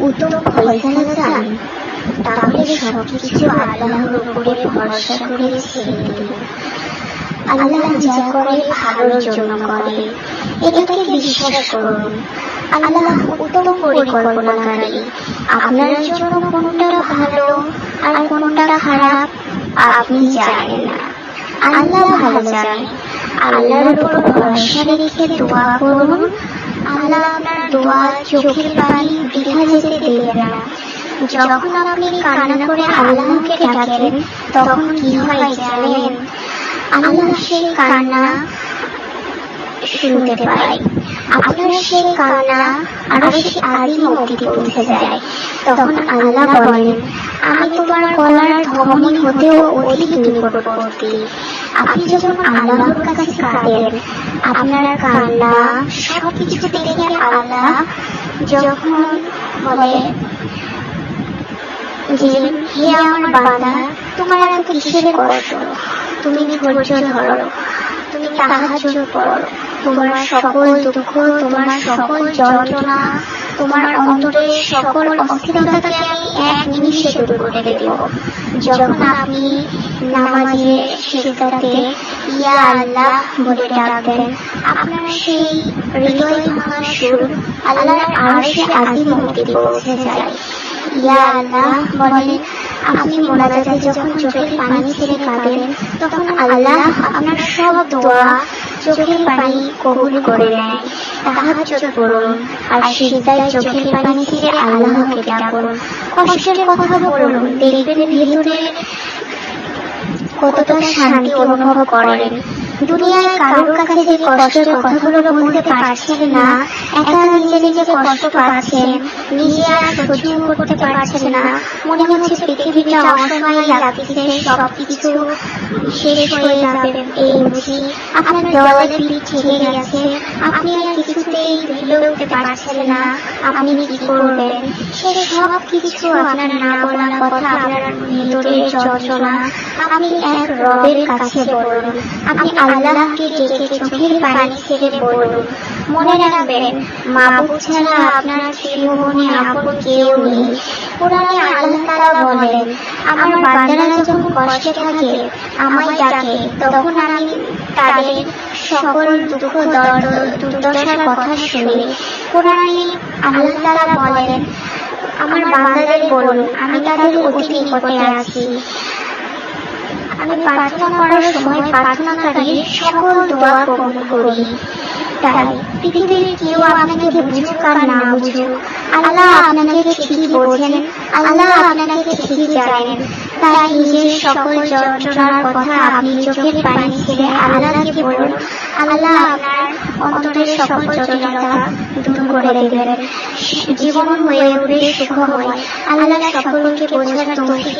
উত্তম ফয়সালা চান তাহলে সবকিছু আল্লাহর উপরে ভরসা করে ছেড়ে দিন আল্লাহ যা করে ভালোর জন্য করে এটাকে বিশ্বাস করুন আল্লাহ উত্তম পরিকল্পনাকারী আপনার জন্য কোনটা ভালো আর কোনটা খারাপ আপনি জানেন না আল্লাহ ভালো জানে আল্লাহর উপর ভরসা রেখে দোয়া করুন আল্লাহ আপনার দোয়া চোখের পানি বৃথা যেতে না। যখন আপনি কান্না করে আল্লাহকে ডাকেন তখন কি হয় জানেন? আল্লাহ সেই কান্না শুনতে পাই। আপনার সেই কান্না আরও পৌঁছে যায়। তখন আল্লাহ বলেন, আমি তোমার গলার ধমনী হতেও অধিক নিকটবর্তী। আপনি যখন আল্লাহর কাছে কাঁদেন, আপনার কান্না সবকিছু দেখে আল্লাহ। যখন বলে যে, হে আমার বান্দা, তোমার এত কিসের কষ্ট? তুমি ধৈর্য ধরো, তুমি সাহায্য করো। তোমার সকল দুঃখ, তোমার সকল যন্ত্রণা তোমার অন্তরের সকল অস্থিরতাকে আমি এক নিমিষে দূর করে দেব। যখন আপনি নামাজে সিজদাতে ইয়া আল্লাহ বলে ডাকবেন, আপনার সেই হৃদয় ভাঙা সুর আল্লাহর আরশে আজিম অবধি পৌঁছে যায়। ইয়া আল্লাহ বলেন আপনি মোনাজাতে যখন চোখের পানি ছেড়ে কাঁদেন, তখন আল্লাহ আপনার সব দোয়া চোখের পানি কবুল করে নেয় সাহায্য করুন আর সিজদায় চোখের পানি থেকে আল্লাহকে ডাকুন কষ্টের কথা বলুন দেখবেন ভিতরে কতটা শান্তি অনুভব করেন। দুনিয়ায় কারোর কাছে যে কষ্টের কথাগুলো বলতে পারছেন না, একা নিজে নিজে কষ্ট পাচ্ছেন, নিজে আর সহ্য করতে পারছেন না, মনে হচ্ছে পৃথিবীটা অসহায় লাগতেছে সবকিছু শেষ হয়ে যাবে। এই বুঝি, আপনার দেওয়ালে পিঠ ছেড়ে গেছে, আপনি আর কিছুতেই ভেবে উঠতে পারছেন না, আপনি কি করবেন? সে সব কিছু আপনার না বলা কথা আপনার ভেতরের যন্ত্রণা আপনি এক রবের কাছে বলুন, আপনি আল্লাহকে ডেকে চোখের পানি ছেড়ে বলুন মনে রাখবেন মাবুদ ছাড়া আপনার ত্রিভুবনে আপন কেউ নেই। কোরআনে আল্লাহ তাআলা বলেন, আমার বান্দারা যখন কষ্টে থাকে, আমায় ডাকে, তখন আমি তাদের সকল দুঃখ, দর্দ, দুর্দশার কথা শুনি। কোরআনে আল্লাহ তাআলা বলেন, আমার বান্দাদের বলুন, আমি তাদের অতি নিকটে আছি। আমি প্রার্থনা করার সময় প্রার্থনাকারীর সকল দোয়া কবুল করি। তাই পৃথিবীর কেউ আপনাকে বুঝুক আর না বুঝুক, আল্লাহ আপনাকে ঠিকই বোঝেন, আল্লাহ আপনাকে ঠিকই জানেন। তাই নিজের সকল যন্ত্রণার কথা আপনি চোখের পানি ছেড়ে আল্লাহকে বলুন, আল্লাহ আপনার অন্তরের সকল দূর করে দেবেন। জীবন হয়ে উঠবে সুখময় আল্লাহ সকলকে বোঝার তৌফিক